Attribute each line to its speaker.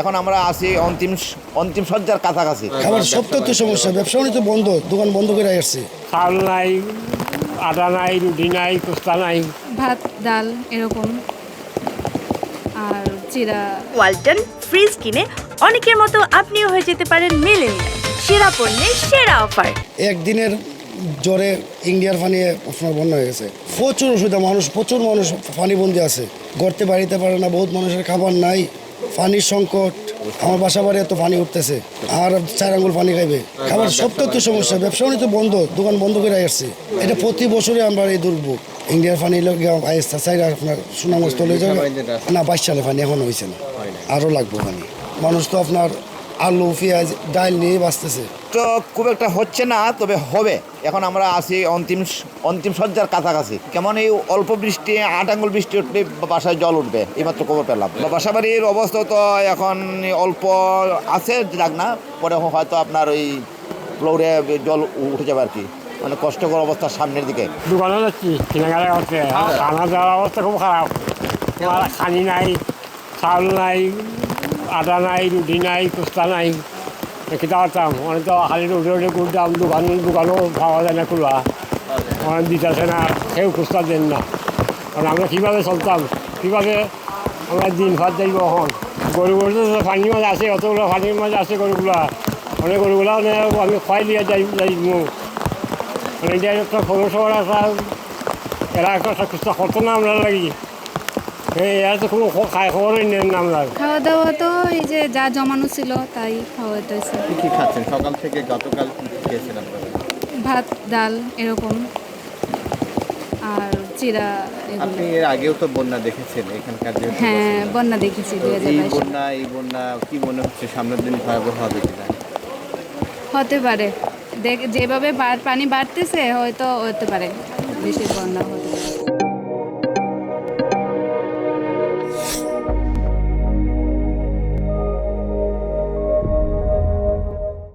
Speaker 1: এখন আমরা আছি অন্তিম অন্তিম সজ্জার কাছাকাছি।
Speaker 2: খাবার সবটাই তো সমস্যা ব্যবসা বাণিজ্য বন্ধ দোকান বন্ধ করে আসছে।
Speaker 3: চাল নাই আটা নাই রুটি নাই কুস্তা নাই।
Speaker 4: ভাত ডাল এরকম। আর চিরা।
Speaker 5: ওয়ালটন ফ্রিজ কিনে অনেকের মতো আপনিও হয়ে যেতে পারেন মেলেনিয়া সেরা পণ্যের সেরা অফার।
Speaker 2: একদিনের জ্বরে ইন্ডিয়ার পানি আপনার বন্যা হয়ে গেছে। প্রচুর অসুবিধা মানুষ প্রচুর মানুষ পানিবন্দি আছে। গড়তে বাড়িতে পারে না বহুত মানুষের খাবার নাই। পানির সংকট, আমার বাসা বাড়ি এত পানি উঠতেছে, আর চার আঙ্গুল পানি খাইবে। খাবার সব তো সমস্যা, ব্যবসা তো বন্ধ, দোকান বন্ধ করে আসছে। এটা প্রতি বছরে আমরা এই দুর্ভোগ। ইন্ডিয়ার পানি আইসা চাই আপনার সুনামস্ত হয়ে যাবে। না, বাইশ সালে পানি এখন হয়েছে না। আরও লাগবে পানি। মানুষ তো আপনার আলু পেঁয়াজ ডাল নিয়ে বাঁচতেছে।
Speaker 1: তো খুব একটা হচ্ছে না তবে হবে। এখন আমরা আছি অন্তিম অন্তিম সজ্জার কাছাকাছি। কেমন এই অল্প বৃষ্টি আট আঙ্গুল বৃষ্টি উঠলে বাসায় জল উঠবে এইমাত্র খবর পেলাম। বা বাসা বাড়ির অবস্থা তো এখন অল্প আছে যাক না পরে হয়তো আপনার ওই ফ্লোরে জল উঠে যাবে আর কি। মানে কষ্টকর অবস্থা সামনের দিকে।
Speaker 3: দোকানে যাচ্ছি কেনাকাটা খানা দেওয়ার অবস্থা খুব খারাপ। খানি নাই চাউল নাই আটা নাই রুটি নাই কুস্তা নাই খেতে পারতাম অনেক তো খালি রুটি রুটি করতাম দোকান দোকানও পাওয়া যায় না খোলা। অনেক দিতেছে না কেউ কুস্তা দেন না। কারণ আমরা কীভাবে চলতাম? কীভাবে আমরা দিন ভাত যাইব এখন গরুগুলো তো পানির মাঝে আছে অতগুলো পানির মাঝে আছে গরুগুলা অনেক গরুগুলা অনেক আমি খোয়াই দিয়ে যাই যাইব মানে এটা একটা খবর এরা একটা কুস্তা করতো না আমরা লাগি
Speaker 4: খাওয়া দাওয়া তো এই যে যা জমানো ছিল তাই খাওয়া হতেছে
Speaker 6: কি কি খাচ্ছেন? সকাল থেকে গতকাল কি কি খেয়েছেন আপনারা?
Speaker 4: ভাত ডাল এরকম। আর চিরা
Speaker 6: আপনি এর আগেও তো বন্যা দেখেছেন এখানকার
Speaker 4: হ্যাঁ বন্যা দেখেছি
Speaker 6: এই বন্যা এই বন্যা কি মনে হচ্ছে সামনের দিন ভয়াবহ হবে কিনা?
Speaker 4: হতে পারে। দেখ যেভাবে বাড়- পানি বাড়তেছে হয়তো হতে পারে। বেশি বন্যা হতে পারে